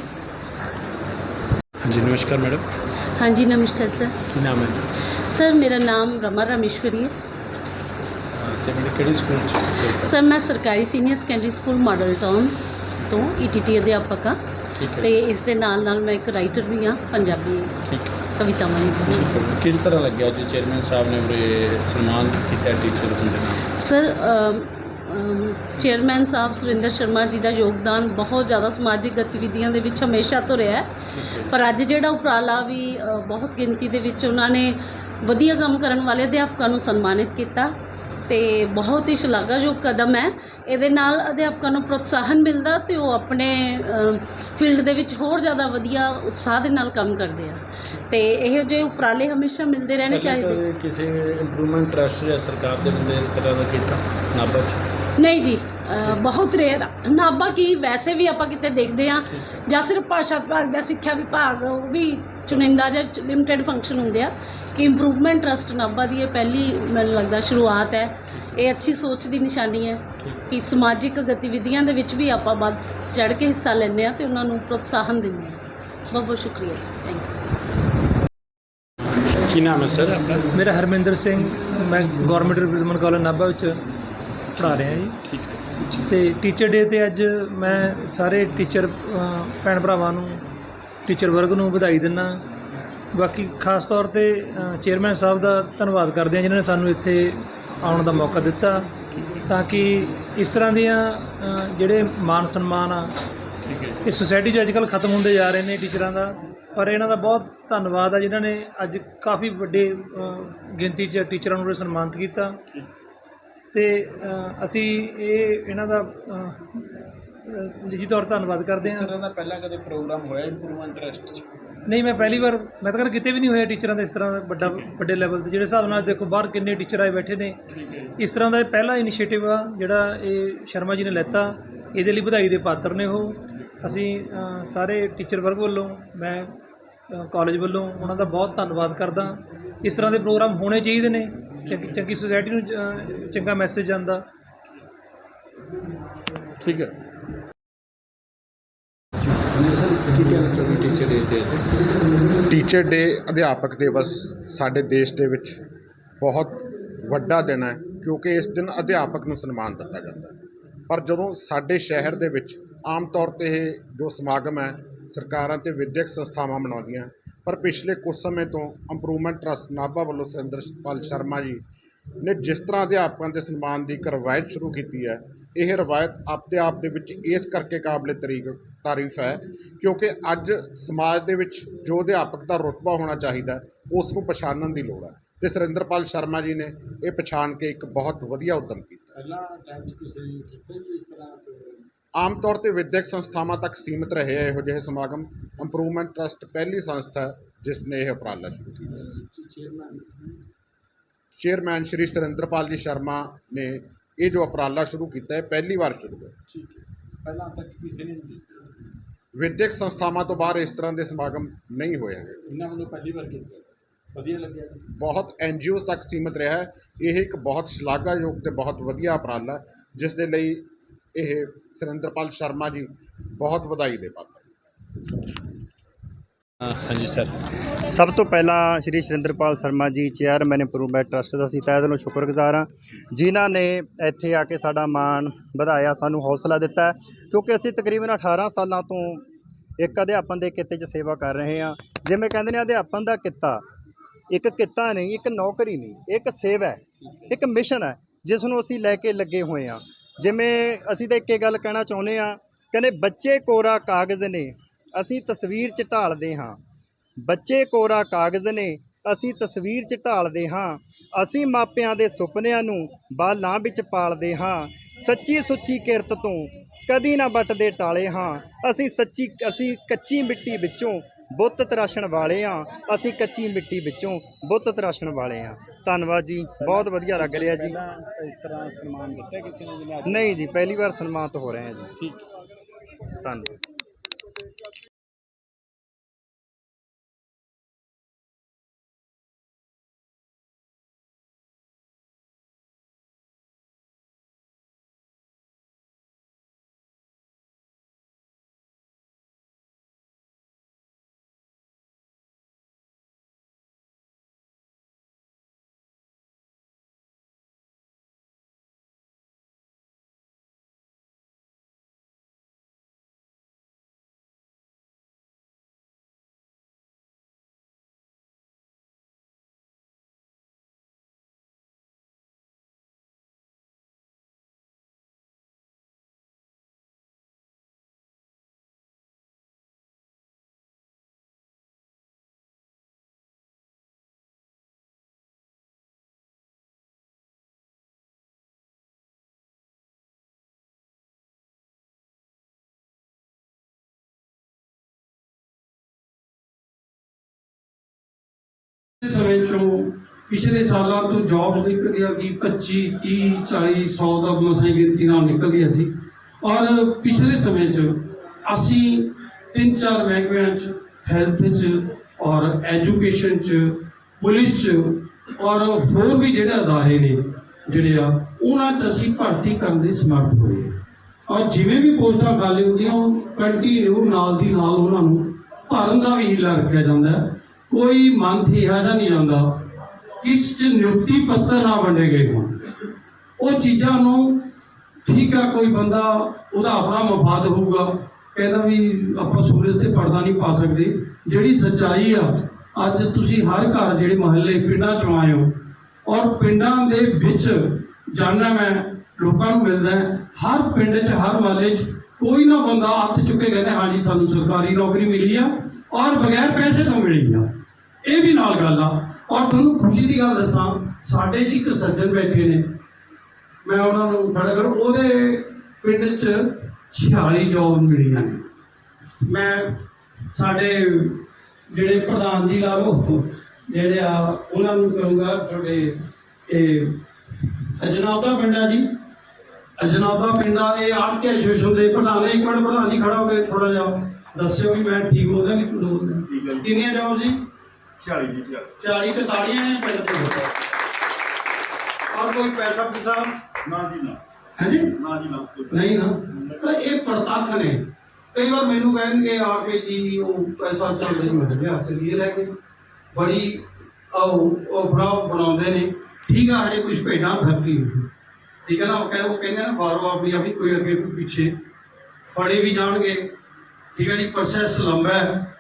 [SPEAKER 5] ਹਾਂਜੀ ਨਮਸਕਾਰ ਮੈਡਮ।
[SPEAKER 9] ਹਾਂਜੀ ਨਮਸਕਾਰ ਸਰ।
[SPEAKER 5] ਕੀ ਨਾਮ ਹੈ?
[SPEAKER 9] ਸਰ ਮੇਰਾ ਨਾਮ ਰਮਾ ਰਾਮੇਸ਼ਵਰੀ ਹੈ।
[SPEAKER 5] ਤੇ ਮੈਡਮ ਕਿਹੜੇ ਸਕੂਲ ਚ?
[SPEAKER 9] ਸਰ ਮੈਂ ਸਰਕਾਰੀ senior secondary school model town ਤੋਂ ਈਟੀਟੀ ਅਧਿਆਪਕ ਹਾਂ।
[SPEAKER 5] ਠੀਕ ਹੈ।
[SPEAKER 9] ਤੇ ਇਸ ਦੇ ਨਾਲ ਨਾਲ ਮੈਂ ਇੱਕ ਰਾਈਟਰ ਵੀ ਹਾਂ ਪੰਜਾਬੀ।
[SPEAKER 5] ਠੀਕ ਹੈ।
[SPEAKER 9] ਕਵਿਤਾਵਾਂ ਹੈ।
[SPEAKER 5] ਕਿਸ ਤਰ੍ਹਾਂ ਲੱਗਿਆ ਅੱਜ ਚੇਅਰਮੈਨ ਸਾਹਿਬ ਨੇ ਉਰੇ ਸਨਮਾਨ ਕੀਤਾ ਟੀਚਰ ਹੁੰਦੇ ਨਾਲ?
[SPEAKER 9] ਸਰ ਚੇਅਰਮੈਨ ਸਾਹਿਬ ਸੁਰਿੰਦਰ ਸ਼ਰਮਾ ਜੀ ਦਾ ਯੋਗਦਾਨ ਬਹੁਤ ਜ਼ਿਆਦਾ ਸਮਾਜਿਕ ਗਤੀਵਿਧੀਆਂ ਦੇ ਵਿੱਚ ਹਮੇਸ਼ਾ ਤੋਂ ਰਿਹਾ ਹੈ। ਪਰ ਅੱਜ ਜਿਹੜਾ ਉਪਰਾਲਾ ਵੀ ਬਹੁਤ ਗਿਣਤੀ ਦੇ ਵਿੱਚ ਉਹਨਾਂ ਨੇ ਵਧੀਆ ਕੰਮ ਕਰਨ ਵਾਲੇ ਅਧਿਆਪਕਾਂ ਨੂੰ ਸਨਮਾਨਿਤ ਕੀਤਾ। ਤੇ ਬਹੁਤ ਹੀ ਸ਼ਲਾਘਾਯੋਗ ਕਦਮ ਹੈ। ਇਹਦੇ ਨਾਲ ਅਧਿਆਪਕਾਂ ਨੂੰ ਪ੍ਰੋਤਸਾਹਨ ਮਿਲਦਾ ਤੇ ਉਹ ਆਪਣੇ ਫੀਲਡ ਦੇ ਵਿੱਚ ਹੋਰ ਜ਼ਿਆਦਾ ਵਧੀਆ ਉਤਸ਼ਾਹ ਦੇ ਨਾਲ ਕੰਮ ਕਰਦੇ ਆ। ਤੇ ਇਹੋ ਜਿਹੇ ਉਪਰਾਲੇ ਹਮੇਸ਼ਾ ਮਿਲਦੇ ਰਹਿਣੇ ਚਾਹੀਦੇ।
[SPEAKER 5] ਕਿਸੇ ਇੰਪਰੂਵਮੈਂਟ ਟਰਸਟ ਜਾਂ ਸਰਕਾਰ ਦੇ ਬੰਦੇ ਇਸ ਤਰ੍ਹਾਂ ਦਾ ਕੀਤਾ ਨਾਭਾ ਚ?
[SPEAKER 9] ਨਹੀਂ ਜੀ ਅ, ਬਹੁਤ ਰੇਅਰ ਨਾਭਾ ਕੀ ਵੈਸੇ ਵੀ ਆਪਾਂ ਕਿਤੇ ਦੇਖਦੇ ਆ ਜਾਂ ਸਿਰਫ ਭਾਸ਼ਾ ਵਿਭਾਗ ਦਾ ਸਿੱਖਿਆ ਵਿਭਾਗ ਉਹ ਵੀ ਚੁਣਿੰਦਾ ਜਾਂ ਲਿਮਟਿਡ ਫੰਕਸ਼ਨ ਹੁੰਦੇ ਆ ਕਿ ਇੰਪਰੂਵਮੈਂਟ ਟਰਸਟ ਨਾਭਾ ਦੀ ਇਹ ਪਹਿਲੀ ਮੈਨੂੰ ਲੱਗਦਾ ਸ਼ੁਰੂਆਤ ਹੈ। ਇਹ ਅੱਛੀ ਸੋਚ ਦੀ ਨਿਸ਼ਾਨੀ ਹੈ ਕਿ ਸਮਾਜਿਕ ਗਤੀਵਿਧੀਆਂ ਦੇ ਵਿੱਚ ਵੀ ਆਪਾਂ ਵੱਧ ਚੜ੍ਹ ਕੇ ਹਿੱਸਾ ਲੈਂਦੇ ਆ ਤੇ ਉਹਨਾਂ ਨੂੰ ਪ੍ਰੋਤਸਾਹਨ ਦਿੰਦੇ ਆ ਬਹੁਤ ਬਹੁਤ ਸ਼ੁਕਰੀਆ। ਥੈਂਕ ਯੂ
[SPEAKER 1] ਕੀ ਨਾਮ ਹੈ ਸਰ? ਆਪਣਾ
[SPEAKER 10] ਮੇਰਾ ਹਰਮਿੰਦਰ ਸਿੰਘ ਮੈਂ ਗਵਰਨਮੈਂਟ ਰਿਪਰੈਜ਼ੈਂਟ ਕਾਲਜ ਨਾਭਾ ਵਿੱਚ ਪੜ੍ਹਾ ਰਿਹਾ ਜੀ।
[SPEAKER 1] ਠੀਕ ਹੈ।
[SPEAKER 10] ਤੇ ਟੀਚਰ ਡੇ ਤੇ ਅੱਜ ਮੈਂ ਸਾਰੇ ਟੀਚਰ ਭੈਣ ਭਰਾਵਾਂ ਨੂੰ ਟੀਚਰ ਵਰਗ ਨੂੰ ਵਧਾਈ ਦਿੰਦਾ ਬਾਕੀ ਖਾਸ ਤੌਰ ਤੇ ਚੇਅਰਮੈਨ ਸਾਹਿਬ ਦਾ ਧੰਨਵਾਦ ਕਰਦੇ ਹਾਂ ਜਿਨ੍ਹਾਂ ਨੇ ਸਾਨੂੰ ਇੱਥੇ ਆਉਣ ਦਾ ਮੌਕਾ ਦਿੱਤਾ। ਤਾਂ ਕਿ ਇਸ ਤਰ੍ਹਾਂ ਦੀਆਂ ਜਿਹੜੇ ਮਾਨ ਸਨਮਾਨ ਆ ਇਹ ਸੁਸਾਇਟੀ 'ਚ ਅੱਜਕੱਲ੍ਹ ਖਤਮ ਹੁੰਦੇ ਜਾ ਰਹੇ ਨੇ ਟੀਚਰਾਂ ਦਾ। ਪਰ ਇਹਨਾਂ ਦਾ ਬਹੁਤ ਧੰਨਵਾਦ ਆ ਜਿਨ੍ਹਾਂ ਨੇ ਅੱਜ ਕਾਫੀ ਵੱਡੇ ਗਿਣਤੀ 'ਚ ਟੀਚਰਾਂ ਨੂੰ ਸਨਮਾਨਿਤ ਕੀਤਾ। ਤੇ ਅਸੀਂ ਇਹ ਇਹਨਾਂ ਦਾ ਨਿੱਜੀ ਤੌਰ ਤੇ ਧੰਨਵਾਦ ਕਰਦੇ ਹਾਂ।
[SPEAKER 1] ਤਰ੍ਹਾਂ ਦਾ ਪਹਿਲਾਂ ਕਦੇ ਪ੍ਰੋਗਰਾਮ ਹੋਇਆ ਇੰਪਰੂਵਮੈਂਟ ਟਰਸਟ 'ਚ?
[SPEAKER 10] ਨਹੀਂ ਮੈਂ ਪਹਿਲੀ ਵਾਰ ਮੈਂ ਤਾਂ ਕਹਿੰਦਾ ਕਿਤੇ ਵੀ ਨਹੀਂ ਹੋਇਆ ਟੀਚਰਾਂ ਦਾ ਇਸ ਤਰ੍ਹਾਂ ਦਾ ਵੱਡਾ ਵੱਡੇ ਲੈਵਲ ਤੇ। ਜਿਹੜੇ ਹਿਸਾਬ ਨਾਲ ਦੇਖੋ ਬਾਹਰ ਕਿੰਨੇ ਟੀਚਰ ਆਏ ਬੈਠੇ ਨੇ। ਇਸ ਤਰ੍ਹਾਂ ਦਾ ਇਹ ਪਹਿਲਾ ਇਨੀਸ਼ੀਏਟਿਵ ਆ ਜਿਹੜਾ ਇਹ ਸ਼ਰਮਾ ਜੀ ਨੇ ਲੈਤਾ। ਇਹਦੇ ਲਈ ਵਧਾਈ ਦੇ ਪਾਤਰ ਨੇ ਉਹ। ਅਸੀਂ ਸਾਰੇ ਟੀਚਰ ਵਰਗ ਵੱਲੋਂ ਮੈਂ ਕਾਲਜ ਵੱਲੋਂ ਉਹਨਾਂ ਦਾ ਬਹੁਤ ਧੰਨਵਾਦ ਕਰਦਾ। ਇਸ ਤਰ੍ਹਾਂ ਦੇ ਪ੍ਰੋਗਰਾਮ ਹੋਣੇ ਚਾਹੀਦੇ ਨੇ। ਚੰਗੀ ਚੰਗੀ ਸੁਸਾਇਟੀ ਨੂੰ ਚੰਗਾ ਮੈਸੇਜ ਜਾਂਦਾ
[SPEAKER 1] ਠੀਕ ਹੈ। ਜੀ ਸਰ, ਕੀ ਕਹਿਣਾ ਚਾਹੁੰਦੇ ਟੀਚਰ ਡੇ ਤੇ
[SPEAKER 11] ਟੀਚਰ ਡੇ ਅਧਿਆਪਕ ਦਿਵਸ ਸਾਡੇ ਦੇਸ਼ ਦੇ ਵਿੱਚ ਬਹੁਤ ਵੱਡਾ ਦਿਨ ਹੈ, ਕਿਉਂਕਿ ਇਸ ਦਿਨ ਅਧਿਆਪਕ ਨੂੰ ਸਨਮਾਨ ਦਿੱਤਾ ਜਾਂਦਾ ਹੈ। ਪਰ ਜਦੋਂ ਸਾਡੇ ਸ਼ਹਿਰ ਦੇ ਵਿੱਚ ਆਮ ਤੌਰ ਤੇ ਇਹ ਜੋ ਸਮਾਗਮ ਹੈ, ਸਰਕਾਰਾਂ ਤੇ ਵਿਦਿਅਕ ਸੰਸਥਾਵਾਂ ਮਨਾਉਂਦੀਆਂ ਪਰ ਪਿਛਲੇ ਕੁਝ ਸਮੇਂ ਤੋਂ ਇੰਪਰੂਵਮੈਂਟ ਟਰਸਟ ਨਾਭਾ ਵੱਲੋਂ ਸੁਰਿੰਦਰ ਸੁਰਿੰਦਰਪਾਲ ਸ਼ਰਮਾ ਜੀ ਨੇ ਜਿਸ ਤਰ੍ਹਾਂ ਅਧਿਆਪਕਾਂ ਦੇ ਸਨਮਾਨ ਦੀ ਇੱਕ ਰਵਾਇਤ ਸ਼ੁਰੂ ਕੀਤੀ ਹੈ, ਇਹ ਰਵਾਇਤ ਆਪਦੇ ਆਪ ਦੇ ਵਿੱਚ ਇਸ ਕਰਕੇ ਕਾਬਲੇ ਤਰੀਕ ਤਾਰੀਫ ਹੈ ਕਿਉਂਕਿ ਅੱਜ ਸਮਾਜ ਦੇ ਵਿੱਚ ਜੋ ਅਧਿਆਪਕ ਦਾ ਰੁਤਬਾ ਹੋਣਾ ਚਾਹੀਦਾ ਉਸ ਨੂੰ ਪਛਾਣਨ ਦੀ ਲੋੜ ਹੈ। ਤੇ ਸੁਰਿੰਦਰਪਾਲ ਸ਼ਰਮਾ ਜੀ ਨੇ ਇਹ ਪਛਾਣ ਕੇ ਇੱਕ ਬਹੁਤ ਵਧੀਆ ਉਦਮ ਕੀਤਾ।
[SPEAKER 1] ਪਹਿਲਾਂ ਟਾਈਮ 'ਚ ਕਿਸੇ ਨੇ ਕੀਤਾ ਜੀ ਇਸ ਤਰ੍ਹਾਂ program?
[SPEAKER 11] ਆਮ ਤੌਰ ਤੇ ਵਿਦਿਅਕ ਸੰਸਥਾਵਾਂ ਤੱਕ ਸੀਮਿਤ ਰਹੇ ਇਹੋ ਜਿਹੇ ਸਮਾਗਮ। ਇੰਪਰੂਵਮੈਂਟ ਟਰਸਟ ਪਹਿਲੀ ਸੰਸਥਾ ਹੈ ਜਿਸ ਨੇ ਇਹ ਉਪਰਾਲਾ ਸ਼ੁਰੂ ਕੀਤਾ।
[SPEAKER 1] ਚੇਅਰਮੈਨ
[SPEAKER 11] ਸ਼੍ਰੀ ਸੁਰਿੰਦਰਪਾਲ ਜੀ ਸ਼ਰਮਾ ਨੇ ਇਹ ਜੋ ਉਪਰਾਲਾ ਸ਼ੁਰੂ ਕੀਤਾ ਹੈ ਪਹਿਲੀ ਵਾਰ ਸ਼ੁਰੂ ਹੋਇਆ।
[SPEAKER 1] ਠੀਕ ਹੈ। ਪਹਿਲਾਂ ਤੱਕ ਕਿਸੇ ਨੇ ਨਹੀਂ
[SPEAKER 11] ਵਿਦਿਅਕ ਸੰਸਥਾਵਾਂ ਤੋਂ ਬਾਹਰ ਇਸ ਤਰ੍ਹਾਂ ਦੇ ਸਮਾਗਮ ਨਹੀਂ ਹੋਏ ਹੈਗੇ।
[SPEAKER 1] ਇਹਨਾਂ ਵੱਲੋਂ ਪਹਿਲੀ ਵਾਰ ਕੀਤਾ ਵਧੀਆ ਲੱਗਿਆ ਜੀ।
[SPEAKER 11] ਬਹੁਤ ਐਨਜੀਓਜ਼ ਤੱਕ ਸੀਮਿਤ ਰਿਹਾ ਹੈ। ਇਹ ਇੱਕ ਬਹੁਤ ਸ਼ਲਾਘਾਯੋਗ ਤੇ ਬਹੁਤ ਵਧੀਆ ਉਪਰਾਲਾ ਹੈ, ਜਿਸ ਦੇ ਲਈ ਇਹ ਸੁਰਿੰਦਰਪਾਲ ਸ਼ਰਮਾ ਜੀ ਬਹੁਤ ਵਧਾਈ ਦੇ ਪਾਤਰ।
[SPEAKER 1] ਹਾਂਜੀ ਸਰ।
[SPEAKER 12] ਸਭ ਤੋਂ ਪਹਿਲਾਂ ਸ਼੍ਰੀ ਸੁਰਿੰਦਰਪਾਲ ਸ਼ਰਮਾ ਜੀ ਚੇਅਰਮੈਨ ਇੰਪਰੂਵਮੈਂਟ ਟਰਸਟ ਦਾ ਅਸੀਂ ਤਹਿ ਦਿਲੋਂ ਸ਼ੁਕਰਗੁਜ਼ਾਰ ਹਾਂ। ਜਿਨ੍ਹਾਂ ਨੇ ਇੱਥੇ ਆ ਕੇ ਸਾਡਾ ਮਾਣ ਵਧਾਇਆ, ਸਾਨੂੰ ਹੌਸਲਾ ਦਿੱਤਾ ਕਿਉਂਕਿ ਅਸੀਂ ਤਕਰੀਬਨ 18 ਸਾਲਾਂ ਤੋਂ ਇੱਕ ਅਧਿਆਪਨ ਦੇ ਕਿੱਤੇ 'ਚ ਸੇਵਾ ਕਰ ਰਹੇ ਹਾਂ। ਜਿਵੇਂ ਕਹਿੰਦੇ ਨੇ, ਅਧਿਆਪਨ ਦਾ ਕਿੱਤਾ ਇੱਕ ਕਿੱਤਾ ਨਹੀਂ, ਇੱਕ ਨੌਕਰੀ ਨਹੀਂ, ਇੱਕ ਸੇਵਾ ਹੈ, ਇੱਕ ਮਿਸ਼ਨ ਹੈ, ਜਿਸ ਨੂੰ ਅਸੀਂ ਲੈ ਕੇ ਲੱਗੇ ਹੋਏ ਹਾਂ। ਜਿਵੇਂ ਅਸੀਂ ਤਾਂ ਇੱਕੇ ਗੱਲ ਕਹਿਣਾ ਚਾਹੁੰਦੇ ਹਾਂ, ਕਹਿੰਦੇ ਬੱਚੇ ਕੋਰਾ ਕਾਗਜ਼ ਨੇ ਅਸੀਂ ਤਸਵੀਰ 'ਚ ਢਾਲਦੇ ਹਾਂ। ਬੱਚੇ ਕੋਰਾ ਕਾਗਜ਼ ਨੇ ਅਸੀਂ ਤਸਵੀਰ 'ਚ ਢਾਲਦੇ ਹਾਂ। ਅਸੀਂ ਮਾਪਿਆਂ ਦੇ ਸੁਪਨਿਆਂ ਨੂੰ ਬਾਲਾਂ ਵਿੱਚ ਪਾਲਦੇ ਹਾਂ। ਸੱਚੀ ਸੁੱਚੀ ਕਿਰਤ ਤੋਂ ਕਦੀ ਨਾ ਵੱਟਦੇ ਟਾਲੇ ਹਾਂ। ਅਸੀਂ ਸੱਚੀ ਅਸੀਂ ਕੱਚੀ ਮਿੱਟੀ ਵਿੱਚੋਂ ਬੁੱਤ ਤਰਾਸ਼ਣ ਵਾਲੇ ਹਾਂ। ਅਸੀਂ ਕੱਚੀ ਮਿੱਟੀ ਵਿੱਚੋਂ ਬੁੱਤ ਤਰਾਸ਼ਣ ਵਾਲੇ ਹਾਂ। ਧੰਨਵਾਦ ਜੀ ਬਹੁਤ ਵਧੀਆ ਲੱਗ ਰਿਹਾ ਜੀ।
[SPEAKER 1] ਪਹਿਲਾਂ ਇਸ ਤਰ੍ਹਾਂ ਸਨਮਾਨ ਦਿੱਤਾ ਕਿਸੇ ਨੇ ਜਿਵੇਂ ਅੱਜ?
[SPEAKER 12] ਨਹੀਂ ਜੀ ਪਹਿਲੀ ਵਾਰ ਸਨਮਾਨਿਤ ਹੋ ਰਹੇ ਹਾਂ ਜੀ।
[SPEAKER 1] ਠੀਕ
[SPEAKER 12] ਧੰਨਵਾਦ।
[SPEAKER 2] ਸਮੇਂ ਚੋਂ ਪਿਛਲੇ ਸਾਲਾਂ ਤੋਂ ਜੌਬਸ ਨਿਕਲਦੀਆਂ ਦੀ 25 30 40 100 ਦਾ ਮਸਾਂ ਗਿਣਤੀ ਨਾਲ ਨਿਕਲਦੀਆਂ ਸੀ ਔਰ ਪਿਛਲੇ ਸਮੇਂ 'ਚ ਅਸੀਂ ਤਿੰਨ ਚਾਰ ਮਹਿਕਮਿਆਂ 'ਚ ਹੈਲਥ 'ਚ ਔਰ ਐਜੂਕੇਸ਼ਨ 'ਚ, ਪੁਲਿਸ 'ਚ ਔਰ ਹੋਰ ਵੀ ਜਿਹੜੇ ਅਦਾਰੇ ਨੇ ਜਿਹੜੇ ਆ, ਉਹਨਾਂ 'ਚ ਅਸੀਂ ਭਰਤੀ ਕਰਨ ਦੇ ਸਮਰਥ ਹੋਏ ਔਰ ਜਿਵੇਂ ਵੀ ਪੋਸਟਾਂ ਖਾਲੀ ਹੁੰਦੀਆਂ, ਉਹ ਕੰਟੀਨਿਊ ਨਾਲ ਦੀ ਨਾਲ ਉਹਨਾਂ ਨੂੰ ਭਰਨ ਦਾ ਵੀ ਹੀਲਾ ਰੱਖਿਆ ਜਾਂਦਾ। ਹੈ ਕੋਈ ਮੰਥ ਇਹੋ ਜਿਹਾ ਨਹੀਂ ਆਉਂਦਾ ਕਿਸ 'ਚ ਨਿਯੁਕਤੀ ਪੱਤਰ ਨਾ ਵੰਡੇ ਗਏ ਹੋਣ। ਉਹ ਚੀਜ਼ਾਂ ਨੂੰ ਠੀਕ ਆ, ਕੋਈ ਬੰਦਾ ਉਹਦਾ ਆਪਣਾ ਮਫਾਦ ਹੋਊਗਾ, ਕਹਿੰਦਾ ਵੀ ਆਪਾਂ ਸੂਰਜ ਤੇ ਪਰਦਾ ਨਹੀਂ ਪਾ ਸਕਦੇ। ਜਿਹੜੀ ਸੱਚਾਈ ਆ, ਅੱਜ ਤੁਸੀਂ ਹਰ ਘਰ ਜਿਹੜੇ ਮਹੱਲੇ ਪਿੰਡਾਂ ਚੋਂ ਆਏ ਹੋ, ਔਰ ਪਿੰਡਾਂ ਦੇ ਵਿੱਚ ਜਾਣਨਾ ਮੈਂ ਲੋਕਾਂ ਨੂੰ ਮਿਲਦਾ ਹਰ ਪਿੰਡ 'ਚ, ਹਰ ਮਹੱਲੇ 'ਚ ਕੋਈ ਨਾ ਬੰਦਾ ਹੱਥ ਚੁੱਕੇ ਕਹਿੰਦੇ, ਹਾਂਜੀ, ਸਾਨੂੰ ਸਰਕਾਰੀ ਨੌਕਰੀ ਮਿਲੀ ਆ, ਔਰ ਬਗੈਰ ਪੈਸੇ ਤੋਂ ਮਿਲੀ ਆ। ਇਹ ਵੀ ਨਾਲ ਗੱਲ ਆ। ਔਰ ਤੁਹਾਨੂੰ ਖੁਸ਼ੀ ਦੀ ਗੱਲ ਦੱਸਾਂ ਸਾਡੇ 'ਚ ਇੱਕ ਸੱਜਣ ਬੈਠੇ ਨੇ। ਮੈਂ ਉਹਨਾਂ ਨੂੰ ਖੜਾ ਕਰ। ਉਹਦੇ ਪਿੰਡ 'ਚ 46 ਜੌਬ ਮਿਲੀਆਂ ਨੇ। ਮੈਂ ਸਾਡੇ ਜਿਹੜੇ ਪ੍ਰਧਾਨ ਜੀ ਲਾ ਲਓ ਜਿਹੜੇ ਆ ਉਹਨਾਂ ਨੂੰ ਕਹੂੰਗਾ ਤੁਹਾਡੇ ਇਹ ਅਜਨੌਦਾ ਪਿੰਡਾ ਜੀ। ਅਜਨੌਦਾ ਪਿੰਡਾ ਇਹ ਆਰਟ ਕੇ ਐਸੋਸੀਏਸ਼ਨ ਦੇ ਪ੍ਰਧਾਨ ਨੇ ਇੱਕ ਮਿੰਟ ਪ੍ਰਧਾਨ ਜੀ ਖੜਾ ਹੋ ਕੇ ਥੋੜਾ ਜਿਹਾ ਦੱਸਿਓ ਵੀ ਮੈਂ ਠੀਕ ਬੋਲਦਾ ਕਿ ਬੋਲਦਾ ਕਿੰਨੀਆਂ ਜੌਬ ਜੀ
[SPEAKER 1] 46 ਜੀ
[SPEAKER 2] 40 ਤੇ ਤਾੜੀਆਂ ਨੇ ਪਿੰਡ ਤੇ ਔਰ ਕੋਈ ਪੈਸਾ ਪੂਸਾ
[SPEAKER 1] ਨਾ ਜੀ ਨਾ।
[SPEAKER 2] ਹੈ ਜੀ
[SPEAKER 1] ਨਾ ਜੀ ਨਾ
[SPEAKER 2] ਨਹੀਂ ਨਾ। ਤਾਂ ਇਹ ਪ੍ਰਤੱਖ ਨੇ। ਕਈ ਵਾਰ ਮੈਨੂੰ ਕਹਿਣਗੇ ਆ ਕੇ ਜੀ ਉਹ ਪੈਸਾ ਚੱਲਦਾ ਹੀ ਮੈਂ ਕਿਹਾ ਚਲੀਏ ਲੈ ਕੇ। ਬੜੀ ਉਹ ਉਹ ਬਣਾਉਂਦੇ ਨੇ। ਠੀਕ ਆ ਹਜੇ ਕੁਝ ਭੇਡਾਂ ਖਰਕੀ ਠੀਕ ਹੈ ਨਾ ਉਹ ਕਹਿੰਦੇ ਉਹ ਕਹਿੰਦੇ ਨਾ ਬਾਰੋ ਆਪੀ ਆ ਵੀ ਕੋਈ ਅੱਗੇ ਕੋਈ ਪਿੱਛੇ। ਫੜੇ ਵੀ ਜਾਣਗੇ। ਠੀਕ ਹੈ ਜੀ ਪ੍ਰੋਸੈਸ ਲੰਬਾ ਹੈ।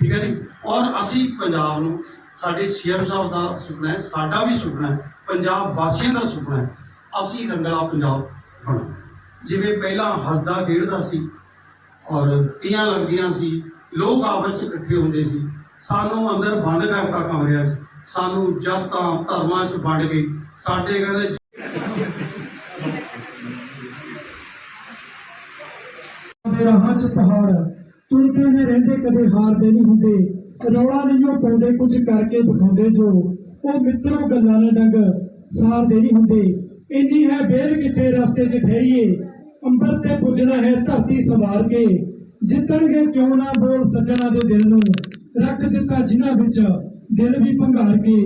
[SPEAKER 2] ਠੀਕ ਹੈ ਜੀ? ਔਰ ਅਸੀਂ ਪੰਜਾਬ ਨੂੰ ਸਾਡੇ ਸੀਐਮ ਸਾਹਿਬ ਦਾ ਸੁਪਨਾ ਹੈ, ਸਾਡਾ ਵੀ ਸੁਪਨਾ ਹੈ, ਪੰਜਾਬ ਵਾਸੀਆਂ ਦਾ ਸੁਪਨਾ ਹੈ, ਅਸੀਂ ਰੰਗਲਾ ਪੰਜਾਬ ਬਣਾਉਣਾ ਜਿਵੇਂ ਪਹਿਲਾਂ ਹੱਸਦਾ ਖੇਡਦਾ ਸੀ ਔਰ ਤੀਆਂ ਲੱਗਦੀਆਂ ਸੀ, ਲੋਕ ਆਪਸ ਚ ਇਕੱਠੇ ਹੁੰਦੇ ਸੀ, ਸਾਨੂੰ ਅੰਦਰ ਬੰਦ ਕਰਤਾ ਕਮਰਿਆਂ 'ਚ, ਸਾਨੂੰ ਜਾਤਾਂ ਧਰਮਾਂ 'ਚ ਵੰਡ ਕੇ ਸਾਡੇ ਕਹਿੰਦੇ
[SPEAKER 4] ਦੇ ਰਾਹਾਂ 'ਚ ਪਹਾੜ ਤੁਰਦੇ ਨੇ ਰਹਿੰਦੇ ਕਦੇ ਹਾਰਦੇ ਨਹੀਂ ਹੁੰਦੇ। ਰੌਲਾ ਨਹੀਂ ਉਹ ਪਾਉਂਦੇ ਕੁਝ ਕਰਕੇ ਵਿਖਾਉਂਦੇ ਜੋ। ਉਹ ਮਿੱਤਰੋ ਗੱਲਾਂ ਨਾ ਡੰਗ ਸਾਰਦੇ ਨਹੀਂ ਹੁੰਦੇ। ਇੰਨੀ ਹੈ ਬੇਲ ਕਿਤੇ ਰਸਤੇ 'ਚ ਠਹਿਰੀਏ। ਅੰਬਰ ਤੇ ਪੁੱਜਣਾ ਹੈ ਧਰਤੀ ਸਵਾਰ ਕੇ ਜਿੱਤਣਗੇ ਕਿਉਂ ਨਾ ਬੋਲ ਸੱਜਣਾ ਦੇ ਦਿਲ ਨੂੰ। ਰੱਖ ਦਿੱਤਾ ਜਿਨ੍ਹਾਂ ਵਿੱਚ ਦਿਲ ਵੀ ਭੰਗਾਰ ਕੇ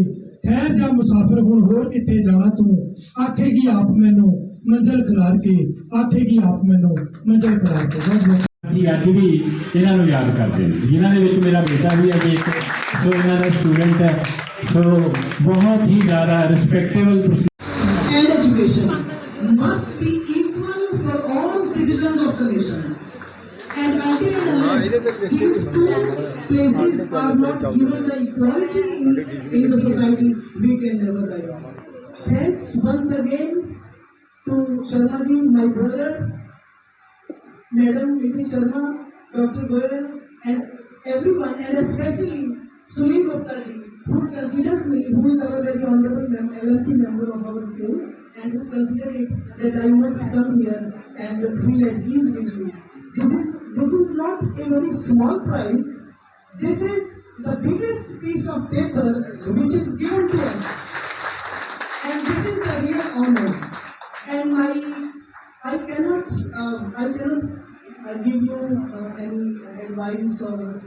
[SPEAKER 4] ਠਹਿਰ ਜਾ ਮੁਸਾਫਰ, ਹੁਣ ਹੋਰ ਕਿੱਥੇ ਜਾਣਾ ਤੂੰ? ਆਖੇਗੀ ਆਪ ਮੈਨੂੰ, ਮੰਜ਼ਲ ਖਿਲਾਰ ਕੇ ਆਖੇਗੀ ਆਪ ਮੈਨੂੰ, ਮੰਜ਼ਲ ਖਿਲਾਰ ਕੇ
[SPEAKER 3] ਜੀ ਅੱਜ ਵੀ ਇਹਨਾਂ ਨੂੰ ਯਾਦ ਕਰਦੇ ਨੇ ਜਿਨ੍ਹਾਂ ਦੇ ਵਿੱਚ ਮੇਰਾ ਬੇਟਾ ਵੀ ਹੈ ਜੀ ਇੱਕ ਸੋ ਇਹਨਾਂ ਦਾ ਸਟੂਡੈਂਟ ਹੈ ਸੋ ਬਹੁਤ ਹੀ ਜ਼ਿਆਦਾ respectable
[SPEAKER 4] and education must be equal for all citizens of the nation. And until and unless these two places are not given the equality in, in the society, we can never rise. Thanks once again to Sharma ji, my brother, Madam Mrs. Sharma, Dr. Goyal, and everyone, and especially Sunil Gupta ji, who considers me, who is our very honorable mem- LMC member of our school, and who considers that I must come here and feel at ease with you. This is this is not a very small prize. This is the biggest piece of paper which is given to us, and this is the real honor. And my I cannot uh, I cannot uh, give you uh, any advice or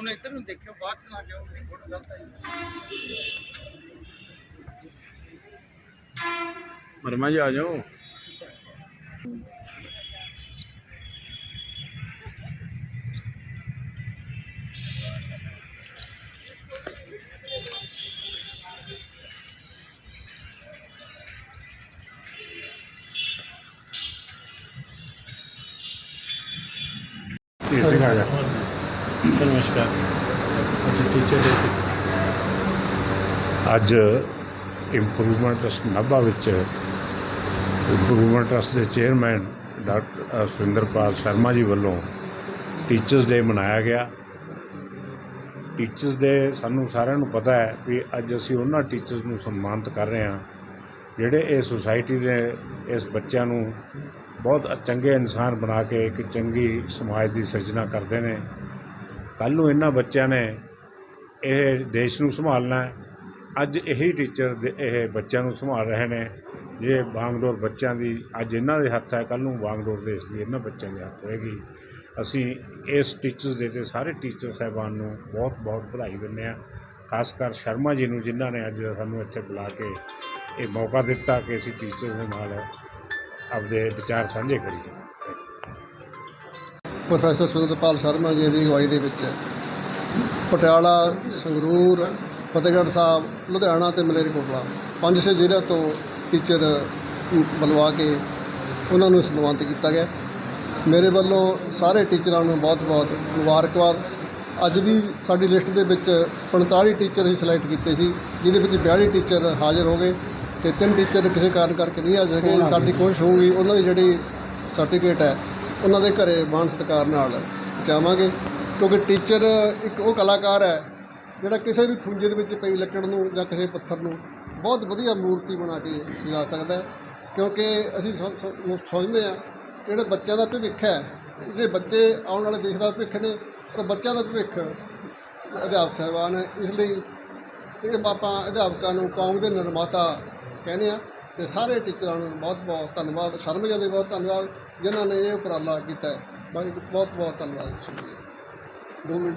[SPEAKER 2] ਹੁਣ ਇੱਧਰ ਨੂੰ ਦੇਖਿਓ ਬਾਅਦ ਚ ਨਾ ਜਾਓ photo ਗਲਤ ਆਈ।
[SPEAKER 1] ਵਰਮਾ ਜੀ ਆ ਜਾਓ। ਨਮਸਕਾਰ। ਅੱਜ ਟੀਚਰ ਡੇ
[SPEAKER 13] ਅੱਜ ਇੰਪਰੂਵਮੈਂਟ ਟਰਸਟ ਨਾਭਾ ਵਿੱਚ ਇੰਪਰੂਵਮੈਂਟ ਟਰਸਟ ਦੇ ਚੇਅਰਮੈਨ ਡਾਕਟਰ ਸੁਰਿੰਦਰਪਾਲ ਸ਼ਰਮਾ ਜੀ ਵੱਲੋਂ ਟੀਚਰਸ ਡੇ ਮਨਾਇਆ ਗਿਆ। ਟੀਚਰਸ ਡੇ ਸਾਨੂੰ ਸਾਰਿਆਂ ਨੂੰ ਪਤਾ ਹੈ ਵੀ ਅੱਜ ਅਸੀਂ ਉਹਨਾਂ ਟੀਚਰਸ ਨੂੰ ਸਨਮਾਨਿਤ ਕਰ ਰਹੇ ਹਾਂ, ਜਿਹੜੇ ਇਹ ਸੁਸਾਇਟੀ ਦੇ ਇਸ ਬੱਚਿਆਂ ਨੂੰ ਬਹੁਤ ਚੰਗੇ ਇਨਸਾਨ ਬਣਾ ਕੇ ਇੱਕ ਚੰਗੀ ਸਮਾਜ ਦੀ ਸਿਰਜਣਾ ਕਰਦੇ ਨੇ। ਕੱਲ੍ਹ ਨੂੰ ਇਹਨਾਂ ਬੱਚਿਆਂ ਨੇ ਇਹ ਦੇਸ਼ ਨੂੰ ਸੰਭਾਲਣਾ ਹੈ। ਅੱਜ ਇਹੀ ਟੀਚਰ ਦੇ- ਇਹ ਬੱਚਿਆਂ ਨੂੰ ਸੰਭਾਲ ਰਹੇ ਨੇ। ਜੇ ਬਾਂਗਡੋਰ ਬੱਚਿਆਂ ਦੀ ਅੱਜ ਇਹਨਾਂ ਦੇ ਹੱਥ ਹੈ, ਕੱਲ੍ਹ ਨੂੰ ਬਾਂਗਡੋਰ ਦੇਸ਼ ਦੀ ਇਹਨਾਂ ਬੱਚਿਆਂ ਦੇ ਹੱਥ ਹੋਏਗੀ। ਅਸੀਂ ਇਸ ਟੀਚਰਸ ਦੇ ਤੇ ਸਾਰੇ ਟੀਚਰ ਸਾਹਿਬਾਨ ਨੂੰ ਬਹੁਤ ਬਹੁਤ ਵਧਾਈ ਦਿੰਦੇ ਹਾਂ। ਖਾਸ ਕਰ ਸ਼ਰਮਾ ਜੀ ਨੂੰ, ਜਿਨ੍ਹਾਂ ਨੇ ਅੱਜ ਸਾਨੂੰ ਇੱਥੇ ਬੁਲਾ ਕੇ ਇਹ ਮੌਕਾ ਦਿੱਤਾ ਕਿ ਅਸੀਂ ਟੀਚਰਸ ਦੇ ਨਾਲ ਆਪਦੇ ਵਿਚਾਰ ਸਾਂਝੇ ਕਰੀਏ।
[SPEAKER 14] ਪ੍ਰੋਫੈਸਰ ਸੁਰਿੰਦਰਪਾਲ ਸ਼ਰਮਾ ਜੀ ਦੀ ਅਗਵਾਈ ਦੇ ਵਿੱਚ ਪਟਿਆਲਾ ਸੰਗਰੂਰ ਫਤਿਹਗੜ੍ਹ ਸਾਹਿਬ ਲੁਧਿਆਣਾ ਤੇ ਮਲੇਰਕੋਟਲਾ ਪੰਜ ਛੇ ਜ਼ਿਲ੍ਹਿਆਂ ਤੋਂ ਟੀਚਰ ਬੁਲਵਾ ਕੇ ਉਹਨਾਂ ਨੂੰ ਸਨਮਾਨਿਤ ਕੀਤਾ ਗਿਆ। ਮੇਰੇ ਵੱਲੋਂ ਸਾਰੇ ਟੀਚਰਾਂ ਨੂੰ ਬਹੁਤ-ਬਹੁਤ ਮੁਬਾਰਕਬਾਦ। ਅੱਜ ਦੀ ਸਾਡੀ ਲਿਸਟ ਦੇ ਵਿੱਚ 45 ਟੀਚਰ ਅਸੀਂ ਸਿਲੈਕਟ ਕੀਤੇ ਸੀ ਜਿਹਦੇ ਵਿੱਚ 42 ਟੀਚਰ ਹਾਜ਼ਰ ਹੋ ਗਏ ਤੇ ਤਿੰਨ ਟੀਚਰ ਕਿਸੇ ਕਾਰਨ ਕਰਕੇ ਨਹੀਂ ਆ ਸਕੇ ਸਾਡੀ ਕੋਸ਼ਿਸ਼ ਹੋਊਗੀ ਉਹਨਾਂ ਦੀ ਜਿਹੜੀ ਸਰਟੀਫਿਕੇਟ ਹੈ ਉਹਨਾਂ ਦੇ ਘਰੇ ਮਾਣ ਸਤਿਕਾਰ ਨਾਲ ਜਾਵਾਂਗੇ। ਕਿਉਂਕਿ ਟੀਚਰ ਇੱਕ ਉਹ ਕਲਾਕਾਰ ਹੈ, ਜਿਹੜਾ ਕਿਸੇ ਵੀ ਖੂੰਜੇ ਦੇ ਵਿੱਚ ਪਈ ਲੱਕੜ ਨੂੰ ਜਾਂ ਕਿਸੇ ਪੱਥਰ ਨੂੰ ਬਹੁਤ ਵਧੀਆ ਮੂਰਤੀ ਬਣਾ ਕੇ ਸਜਾ ਸਕਦਾ ਹੈ। ਕਿਉਂਕਿ ਅਸੀਂ ਸੋ- ਸੋਚਦੇ ਹਾਂ ਜਿਹੜੇ ਬੱਚਿਆਂ ਦਾ ਭਵਿੱਖ ਹੈ, ਜਿਹੜੇ ਬੱਚੇ ਆਉਣ ਵਾਲੇ ਦੇਸ਼ ਦਾ ਭਵਿੱਖ ਨੇ ਪਰ ਬੱਚਿਆਂ ਦਾ ਭਵਿੱਖ ਅਧਿਆਪਕ ਸਾਹਿਬਾਨ ਹੈ। ਇਸ ਲਈ ਇਹ ਆਪਾਂ ਅਧਿਆਪਕਾਂ ਨੂੰ ਕੌਮ ਦੇ ਨਿਰਮਾਤਾ ਕਹਿੰਦੇ ਆ ਤੇ ਸਾਰੇ ਟੀਚਰਾਂ ਨੂੰ ਬਹੁਤ ਬਹੁਤ ਧੰਨਵਾਦ ਸ਼ਰਮਾ ਜੀ ਦੇ ਬਹੁਤ ਧੰਨਵਾਦ। ਜਿਨ੍ਹਾਂ ਨੇ ਇਹ ਉਪਰਾਲਾ ਕੀਤਾ ਹੈ। ਬਾਈ ਬਹੁਤ ਬਹੁਤ ਧੰਨਵਾਦ। ਸ਼ੁਕਰੀਆ। ਦੋ ਮਿੰਟ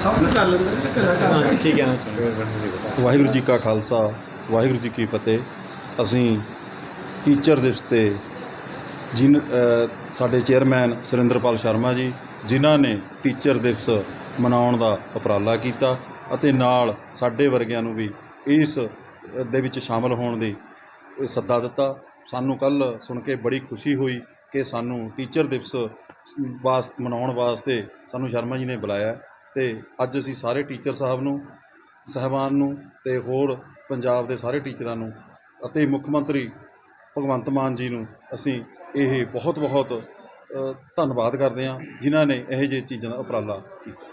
[SPEAKER 2] ਸਭ ਨੂੰ ਕਰ ਲੈਂਦੇ ਨੇ ਕਲਾਕਾਰ
[SPEAKER 15] ਵਾਹਿਗੁਰੂ ਜੀ ਕਾ ਖਾਲਸਾ ਵਾਹਿਗੁਰੂ ਜੀ ਕੀ ਫਤਿਹ। ਅਸੀਂ ਟੀਚਰ ਦਿਵਸ ਤੇ ਜਿਨ ਸਾਡੇ ਚੇਅਰਮੈਨ ਸੁਰਿੰਦਰਪਾਲ ਸ਼ਰਮਾ ਜੀ ਜਿਨ੍ਹਾਂ ਨੇ ਟੀਚਰ ਦਿਵਸ ਮਨਾਉਣ ਦਾ ਉਪਰਾਲਾ ਕੀਤਾ ਅਤੇ ਨਾਲ ਸਾਡੇ ਵਰਗਿਆਂ ਨੂੰ ਵੀ ਇਸ ਦੇ ਵਿੱਚ ਸ਼ਾਮਲ ਹੋਣ ਦੀ ਸੱਦਾ ਦਿੱਤਾ। ਸਾਨੂੰ ਕੱਲ ਸੁਣ ਕੇ ਬੜੀ ਖੁਸ਼ੀ ਹੋਈ ਕਿ ਸਾਨੂੰ ਟੀਚਰ ਦਿਵਸ ਵਾਸ, ਮਨਾਉਣ ਵਾਸਤੇ ਸਾਨੂੰ ਸ਼ਰਮਾ ਜੀ ਨੇ ਬੁਲਾਇਆ ਤੇ ਅੱਜ ਅਸੀਂ ਸਾਰੇ ਟੀਚਰ ਸਾਹਿਬ ਨੂੰ, ਸਹਿਬਾਨ ਨੂੰ ਤੇ ਹੋਰ ਪੰਜਾਬ ਦੇ ਸਾਰੇ ਟੀਚਰਾਂ ਨੂੰ ਅਤੇ ਮੁੱਖ ਮੰਤਰੀ ਭਗਵੰਤ ਮਾਨ ਜੀ ਨੂੰ ਅਸੀਂ ਇਹ ਬਹੁਤ ਬਹੁਤ ਧੰਨਵਾਦ ਕਰਦੇ ਹਾਂ ਜਿਨ੍ਹਾਂ ਨੇ ਇਹੋ ਜਿਹੇ ਚੀਜ਼ਾਂ ਦਾ ਉਪਰਾਲਾ ਕੀਤਾ।